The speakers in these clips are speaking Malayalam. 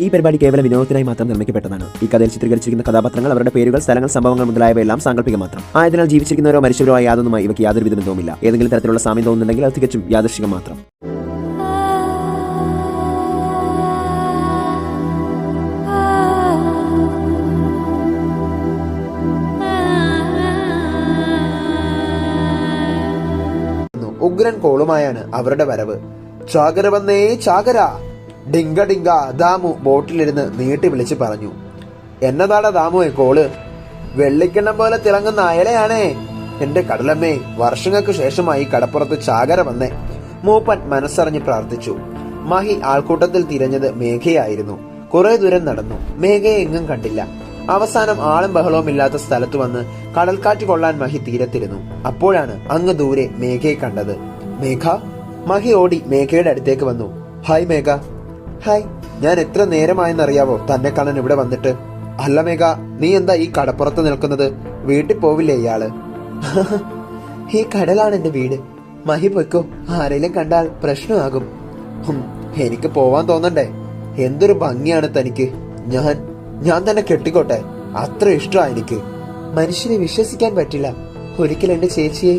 ഈ പരിപാടി കേവലം വിനോദത്തിനായി മാത്രം നിർമ്മിക്കപ്പെട്ടതാണ്. ഈ കഥയിൽ ചിത്രീകരിച്ചിരിക്കുന്ന കഥാപാത്രങ്ങൾ അവരുടെ പേരുകൾ സ്ഥലങ്ങൾ സംഭവങ്ങൾ മുതലായവയെല്ലാം സാങ്കല്പിക മാത്രം. ആയതിനാൽ ജീവിച്ചിരിക്കുന്നവരോ മരിച്ചവരോ ആയ യാതൊന്നുമായി ഇവയ്ക്ക് യാതൊരു വിധ ബന്ധവുമില്ല. ഏതെങ്കിലും തരത്തിലുള്ള സാമ്യം തോന്നുന്നുണ്ടെങ്കിൽ അത് തികച്ചും യാദർശികം മാത്രം. ഉഗ്രൻ കോളുമായാണ് അവരുടെ വരവ്. ചാകര വന്നേ ചാകര. ഡിങ്ക ഡിങ്ക ദാമു ബോട്ടിലിരുന്ന് നീട്ടി വിളിച്ച് പറഞ്ഞു. എന്നതാടാ ദാമുവേ കോൾ? വെള്ളിക്കിണ്ണം പോലെ തിളങ്ങുന്ന അയലയാണേ. എന്റെ കടലമ്മേ വർഷങ്ങൾക്ക് ശേഷമായി കടപ്പുറത്ത് ചാകര വന്നേ. മൂപ്പൻ മനസ്സറിഞ്ഞ് പ്രാർത്ഥിച്ചു. മഹി ആൾക്കൂട്ടത്തിൽ തിരഞ്ഞത് മേഘയായിരുന്നു. കുറെ ദൂരം നടന്നു. മേഘയെ എങ്ങും കണ്ടില്ല. അവസാനം ആളും ബഹളവും ഇല്ലാത്ത സ്ഥലത്ത് വന്ന് കടൽക്കാറ്റ് കൊള്ളാൻ മഹി തീരത്തിരുന്നു. അപ്പോഴാണ് അങ്ങ് ദൂരെ മേഘയെ കണ്ടത്. മേഘ? മഹി ഓടി മേഘയുടെ അടുത്തേക്ക് വന്നു. ഹായ് മേഘ. ഹായ് ഞാൻ എത്ര നേരമായെന്നറിയാവോ? തന്നെ കാണാൻ ഇവിടെ വന്നിട്ട്. അല്ല മേഘ നീ എന്താ ഈ കടപ്പുറത്ത് നിൽക്കുന്നത്? വീട്ടിൽ പോവില്ലേ ഇയാൾ? ഈ കടലാണ് എന്റെ വീട്. മഹി പൊയ്ക്കോ ആരെങ്കിലും കണ്ടാൽ പ്രശ്നമാകും. എനിക്ക് പോവാൻ തോന്നണ്ടേ? എന്തൊരു ഭംഗിയാണ് തനിക്ക്. ഞാൻ ഞാൻ തന്നെ കെട്ടിക്കോട്ടെ? അത്ര ഇഷ്ടമാ എനിക്ക്. മനുഷ്യനെ വിശ്വസിക്കാൻ പറ്റില്ല. ഒരിക്കൽ എന്റെ ചേച്ചിയെ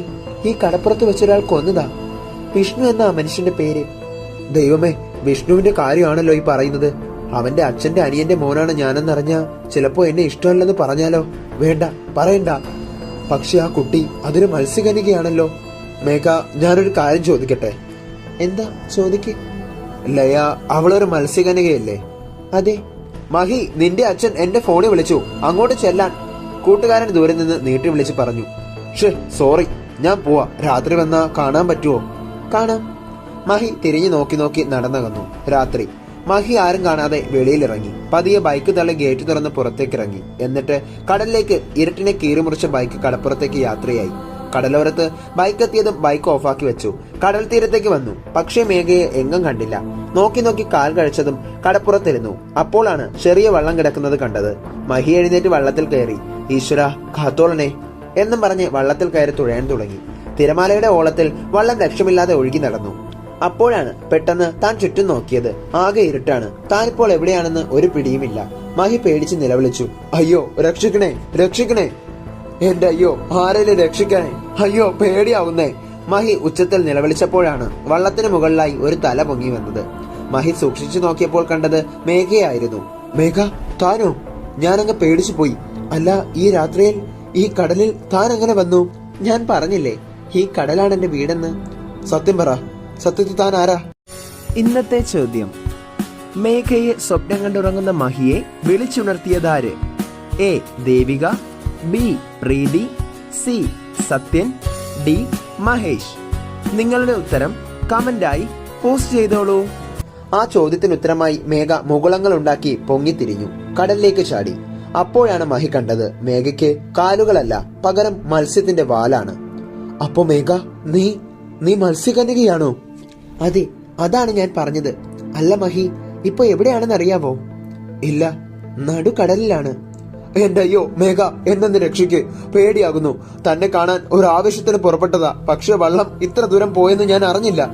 ഈ കടപ്പുറത്ത് വെച്ചൊരാൾ കൊന്നതാ. വിഷ്ണു എന്ന മനുഷ്യന്റെ പേര്. ദൈവമേ വിഷ്ണുവിന്റെ കാര്യമാണല്ലോ ഈ പറയുന്നത്. അവന്റെ അച്ഛന്റെ അനിയന്റെ മോനാണ് ഞാനെന്നറിഞ്ഞ. ചിലപ്പോ എന്നെ ഇഷ്ടമല്ലെന്ന് പറഞ്ഞാലോ? വേണ്ട പറയണ്ട. പക്ഷെ ആ കുട്ടി അതൊരു മത്സ്യകനികയാണല്ലോ. മേഘ ഞാനൊരു കാര്യം ചോദിക്കട്ടെ? എന്താ? ചോദിക്ക്. ലയ അവളൊരു മത്സ്യകനികയല്ലേ? അതെ. മഹി നിന്റെ അച്ഛൻ എന്റെ ഫോണിൽ വിളിച്ചു. അങ്ങോട്ട് ചെല്ലാൻ. കൂട്ടുകാരൻ ദൂരെ നിന്ന് നീട്ടി വിളിച്ച് പറഞ്ഞു. ഷേ സോറി. ഞാൻ പോവാ. രാത്രി വന്നാ കാണാൻ പറ്റുമോ കാണാം. മഹി തിരിഞ്ഞു നോക്കി നോക്കി നടന്നകന്നു. രാത്രി. മഹി ആരും കാണാതെ വെളിയിലിറങ്ങി. പതിയെ ബൈക്ക് തള്ളി ഗേറ്റ് തുറന്ന് പുറത്തേക്ക് ഇറങ്ങി എന്നിട്ട് കടലിലേക്ക് ഇരുട്ടിനെ കീറിമുറിച്ച ബൈക്ക് കടപ്പുറത്തേക്ക് യാത്രയായി. കടലോരത്ത് ബൈക്ക് എത്തിയതും ബൈക്ക് ഓഫാക്കി വെച്ചു. കടൽ തീരത്തേക്ക് വന്നു. പക്ഷേ മേഘയെ എങ്ങും കണ്ടില്ല. നോക്കി നോക്കി കാൽ കഴിച്ചതും കടപ്പുറത്തിരുന്നു. അപ്പോഴാണ് ചെറിയ വള്ളം കിടക്കുന്നത് കണ്ടത്. മഹി എഴുന്നേറ്റ് വള്ളത്തിൽ കയറി. ഈശ്വര കാത്തോളനെ എന്നും പറഞ്ഞ് വള്ളത്തിൽ കയറി തുഴയാൻ തുടങ്ങി. തിരമാലയുടെ ഓളത്തിൽ വള്ളം ലക്ഷ്യമില്ലാതെ ഒഴുകി നടന്നു. അപ്പോഴാണ് പെട്ടെന്ന് താൻ ചുറ്റും നോക്കിയത്. ആകെ ഇരുട്ടാണ്. താനിപ്പോൾ എവിടെയാണെന്ന് ഒരു പിടിയുമില്ല. മഹി പേടിച്ച് നിലവിളിച്ചു. അയ്യോ രക്ഷിക്കണേ രക്ഷിക്കണേ. എന്റെ അയ്യോ ആരെയും രക്ഷിക്കണേ അയ്യോ പേടിയാവുന്നേ. മഹി ഉച്ചത്തിൽ നിലവിളിച്ചപ്പോഴാണ് വള്ളത്തിന് മുകളിലായി ഒരു തല പൊങ്ങി വന്നത്. മഹി സൂക്ഷിച്ചു നോക്കിയപ്പോൾ കണ്ടത് മേഘയായിരുന്നു. മേഘ താനോ? ഞാനങ്ങ് പേടിച്ചു പോയി. അല്ല ഈ രാത്രിയിൽ ഈ കടലിൽ താൻ എങ്ങനെ വന്നു? ഞാൻ പറഞ്ഞില്ലേ ഈ കടലാണ് എന്റെ വീടെന്ന്. സത്യം പറ സത്യത്തിൽ താൻ ആരാ? ഇന്നത്തെ ചോദ്യം. മേഘയെ സ്വപ്നം കണ്ടുറങ്ങുന്ന മഹിയെ വിളിച്ചുണർത്തിയതാര്? A Devika B Preethi C Sathyan D Mahesh. നിങ്ങളുടെ ഉത്തരം കമന്റായി പോസ്റ്റ് ചെയ്തോളൂ. ആ ചോദ്യത്തിന് ഉത്തരമായി മേഘ മുകുളങ്ങൾ ഉണ്ടാക്കി പൊങ്ങിത്തിരിഞ്ഞു. കടലിലേക്ക് ചാടി. അപ്പോഴാണ് മഹി കണ്ടത് മേഘയ്ക്ക് കാലുകളല്ല പകരം മത്സ്യത്തിന്റെ വാലാണ്. അപ്പോ മേഘ നീ നീ മത്സ്യകന്യകയാണോ? അതെ അതാണ് ഞാൻ പറഞ്ഞത്. അല്ല മഹി ഇപ്പൊ എവിടെയാണെന്ന് അറിയാമോ? ഇല്ല നടുകടലിലാണ് എന്റെ അയ്യോ മേഘ എന്നെ രക്ഷിക്ക്. പേടിയാകുന്നു. തന്നെ കാണാൻ ഒരു ആവശ്യത്തിന് പുറപ്പെട്ടതാ. പക്ഷെ വള്ളം ഇത്ര ദൂരം പോയെന്ന് ഞാൻ അറിഞ്ഞില്ല.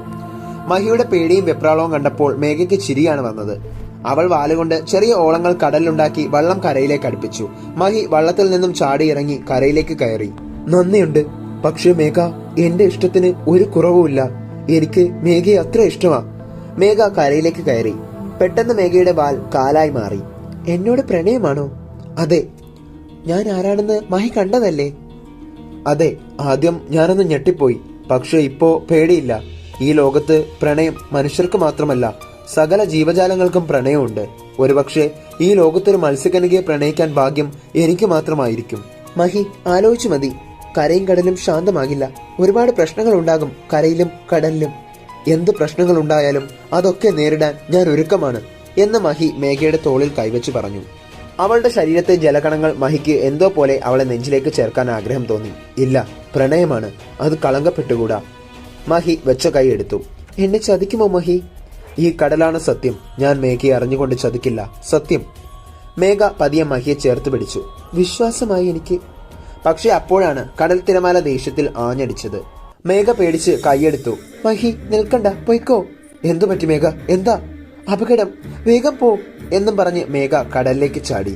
മഹിയുടെ പേടിയും വെപ്രാളവും കണ്ടപ്പോൾ മേഘയ്ക്ക് ചിരിയാണ് വന്നത്. അവൾ വാലുകൊണ്ട് ചെറിയ ഓളങ്ങൾ കടലിലുണ്ടാക്കി വള്ളം കരയിലേക്ക് അടുപ്പിച്ചു. മഹി വള്ളത്തിൽ നിന്നും ചാടി ഇറങ്ങി കരയിലേക്ക് കയറി. നന്ദിയുണ്ട്. പക്ഷേ മേഘ എന്റെ ഇഷ്ടത്തിന് ഒരു കുറവുമില്ല. എനിക്ക് മേഘയെ അത്ര ഇഷ്ടമാ. മേഘ കരയിലേക്ക് കയറി. പെട്ടെന്ന് മേഘയുടെ വാൽ കാലായി മാറി. എന്നോട് പ്രണയമാണോ? അതെ. ഞാൻ ആരാണെന്ന് മഹി കണ്ടതല്ലേ? അതെ ആദ്യം ഞാനൊന്ന് ഞെട്ടിപ്പോയി. പക്ഷെ ഇപ്പോ പേടിയില്ല. ഈ ലോകത്ത് പ്രണയം മനുഷ്യർക്ക് മാത്രമല്ല സകല ജീവജാലങ്ങൾക്കും പ്രണയമുണ്ട്. ഒരുപക്ഷെ ഈ ലോകത്തൊരു മത്സ്യകനികയെ പ്രണയിക്കാൻ ഭാഗ്യം എനിക്ക് മാത്രമായിരിക്കും. മഹി ആലോചിച്ചു മതി. കരയും കടലും ശാന്തമാകില്ല. ഒരുപാട് പ്രശ്നങ്ങൾ ഉണ്ടാകും കരയിലും കടലിലും. എന്ത് പ്രശ്നങ്ങൾ ഉണ്ടായാലും അതൊക്കെ നേരിടാൻ ഞാൻ ഒരുക്കമാണ് എന്ന് മഹി മേഘയുടെ തോളിൽ കൈവച്ച് പറഞ്ഞു. അവളുടെ ശരീരത്തെ ജലകണങ്ങൾ മഹിക്ക് എന്തോ പോലെ അവളെ നെഞ്ചിലേക്ക് ചേർക്കാൻ ആഗ്രഹം തോന്നി. ഇല്ല പ്രണയമാണ് അത് കളങ്കപ്പെട്ടുകൂടാ. മഹി വെച്ച കൈ എടുത്തു. എന്നെ ചതിക്കുമോ മഹി? ഈ കടലാണ് സത്യം. ഞാൻ മേഘയെ അറിഞ്ഞുകൊണ്ട് ചതിക്കില്ല. സത്യം. മേഘ പതിയെ മഹിയെ ചേർത്ത് പിടിച്ചു. വിശ്വാസമായി എനിക്ക് പക്ഷെ അപ്പോഴാണ് കടൽ തിരമാല ദേഷ്യത്തിൽ ആഞ്ഞടിച്ചത്. മേഘ പേടിച്ച് കൈയെടുത്തു. മഹി നിൽക്കണ്ട പൊയ്ക്കോ. എന്തു പറ്റി മേഘ? എന്താ? അപകടം. വേഗം പോ എന്നും പറഞ്ഞ് മേഘ കടലിലേക്ക് ചാടി.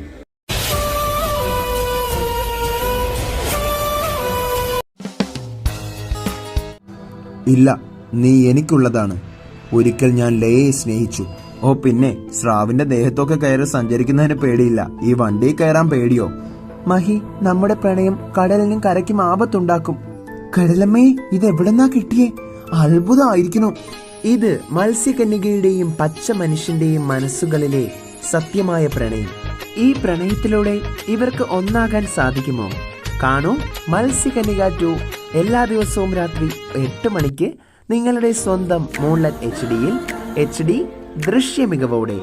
ഇല്ല നീ എനിക്കുള്ളതാണ്. ഒരിക്കൽ ഞാൻ ലയെ സ്നേഹിച്ചു. ഓ പിന്നെ സ്രാവിന്റെ ദേഹത്തൊക്കെ കയറി സഞ്ചരിക്കുന്നതിന് പേടിയില്ല. ഈ വണ്ടി കയറാൻ പേടിയോ? മഹി നമ്മുടെ പ്രണയം കടലിനും കരയ്ക്കും ആപത്തുണ്ടാക്കും. കടലമ്മേ ഇത് എവിടെന്നാ കിട്ടിയേ? അത്ഭുതമായിരിക്കുന്നു. ഇത് മത്സ്യകന്യകയുടെയും പച്ച മനുഷ്യന്റെയും മനസ്സുകളിലെ സത്യമായ പ്രണയം. ഈ പ്രണയത്തിലൂടെ ഇവർക്ക് ഒന്നാകാൻ സാധിക്കുമോ? കാണൂ മത്സ്യകന്യക ടു എല്ലാ ദിവസവും രാത്രി എട്ട് മണിക്ക് നിങ്ങളുടെ സ്വന്തം മോൺലൈറ്റ് എച്ച് ഡിയിൽ എച്ച് ഡി ദൃശ്യ മികവോടെ